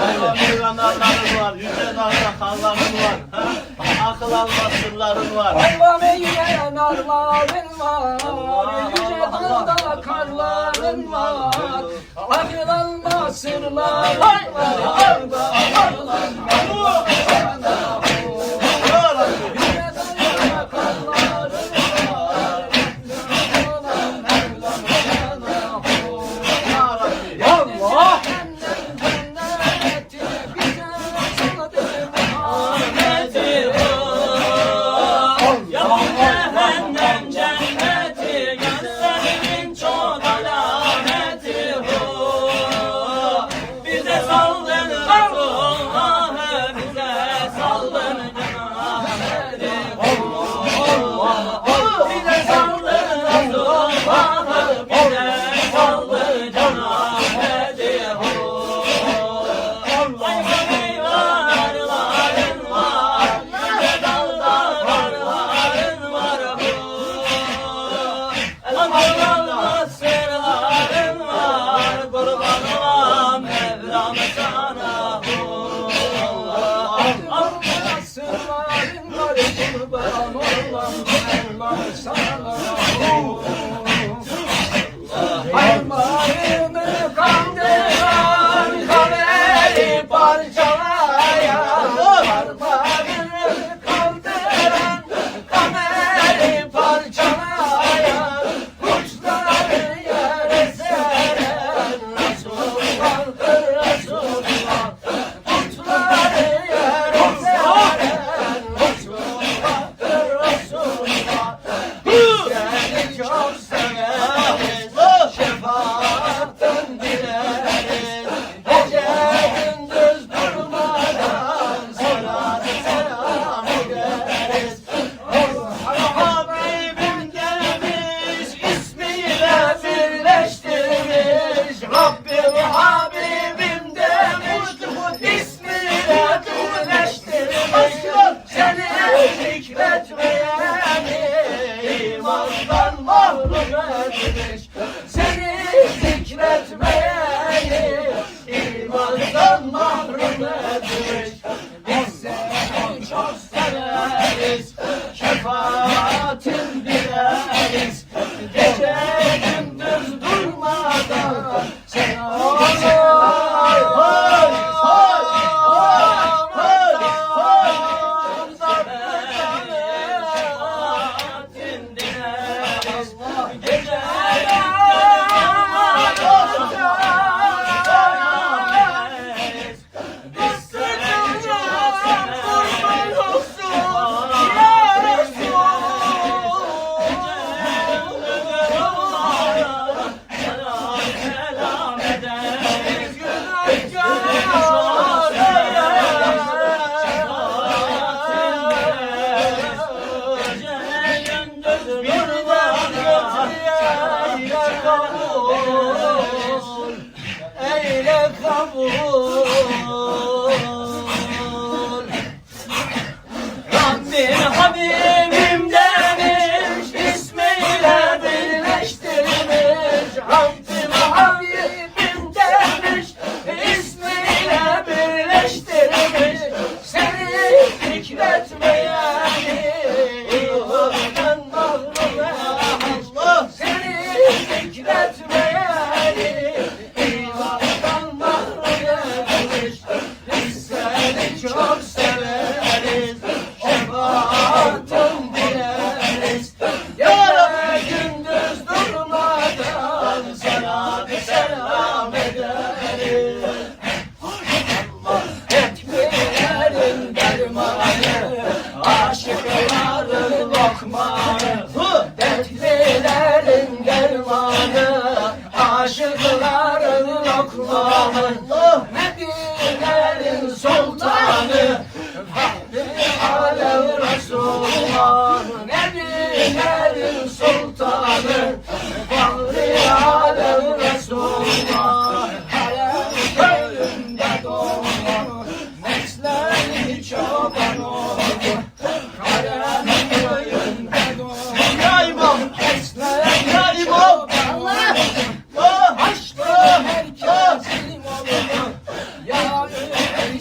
Buyuran var, yüce narda kanların var. Akıl almaz sırların var. Allah'ım eyle narların var, yüce dağda karların var. Akıl almaz sırların var, akıl almaz var. Allah'tan mahrum etmiş. Biz seni çok severiz. Şefaat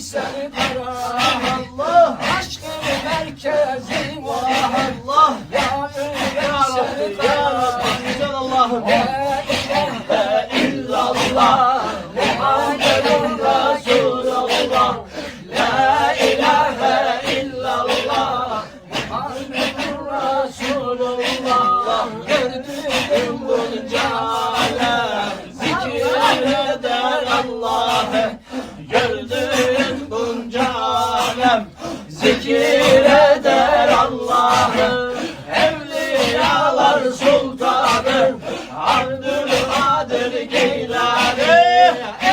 seni para. Allah. Aşkın merkezi var. Allah. Ya Rabbi Ya Rabbi. Güzel Allah'ım. La ilahe illallah. Muhammedun Resulullah. La ilahe illallah. Muhammedun Resulullah yeah, yeah.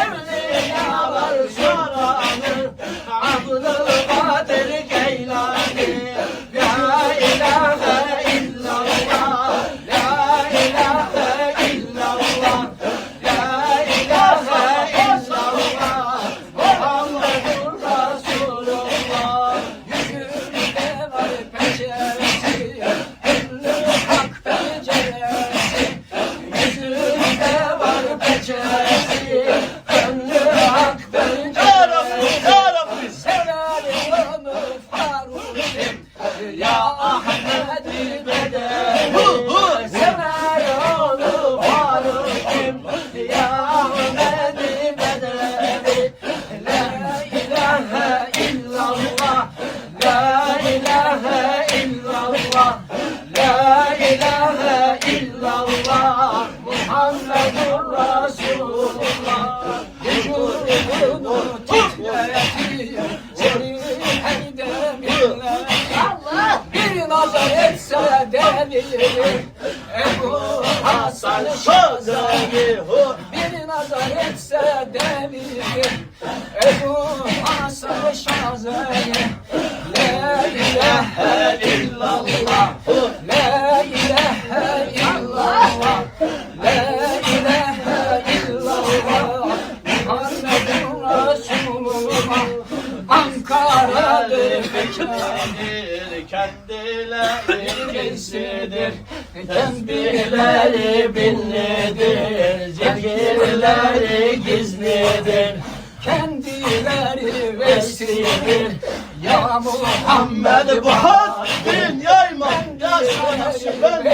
Hasan Şazeli Bir nazar etse devrilir Ebu Hasan Şazeli La ilahe illallah. La ilahe illallah. La ilahe illallah. Muhammedun Resulullah. Ankara'dır. Kendileri Kendileri binlidir Zikirleri gizlidir. Kendileri vesidir Ya Muhammed Ahmet Muhaddin ya İmam ya ben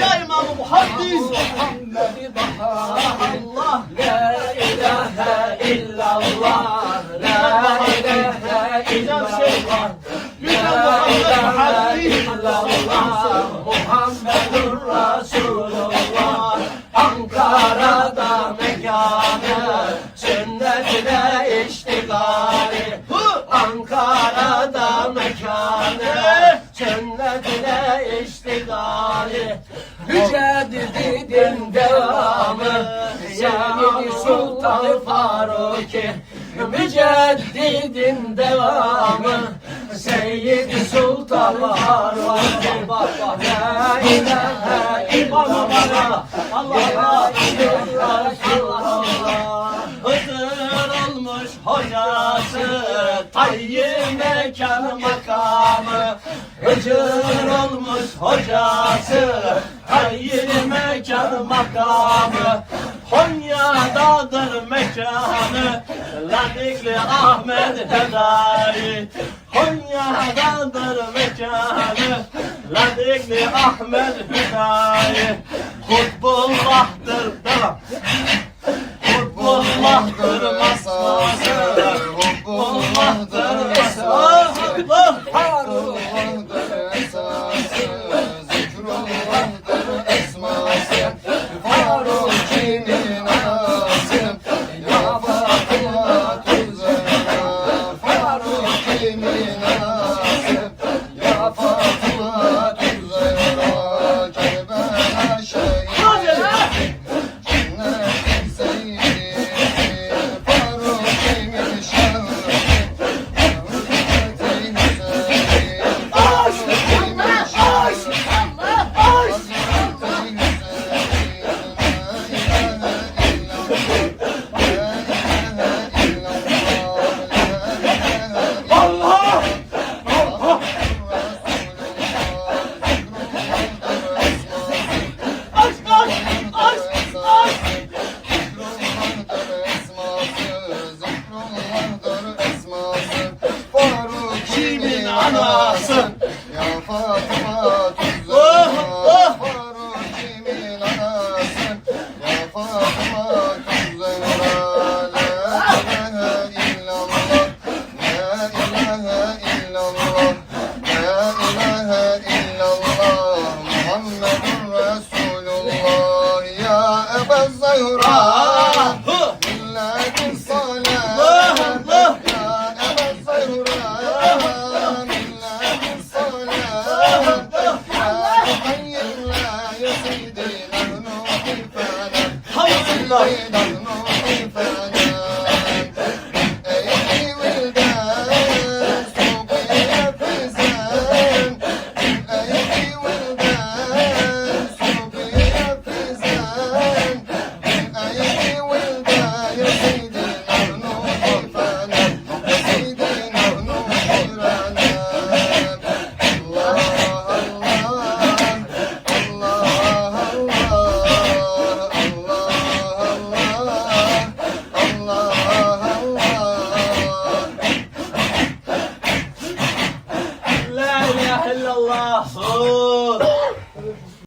Ya İmam Muhaddin Muhammed Allah La ilahe illallah La ilahe illallah La ilahe Muhaddin illallah Muhammedun Resulullah Ankara'da mekanı Sünnetine iştigali Ankara'da mekanı Sünnetine iştigali Müceddidin devamı Seyyid Sultan Faruki. Müceddidin devamı Seyyid Sultan Faruki La ilahe illallah Allah La ilahe illallah Hızır olmuş hocası. Tayyip mekan makamı. Hıcır olmuş hocası. Tayyip mekan makamı. Konya'dadır mekanı. Ladikli Ahmet Hedari Konya'dadır mekanı Ladikli Ahmet Hedari Kutbullah'tır devam Kutbullah'tır love.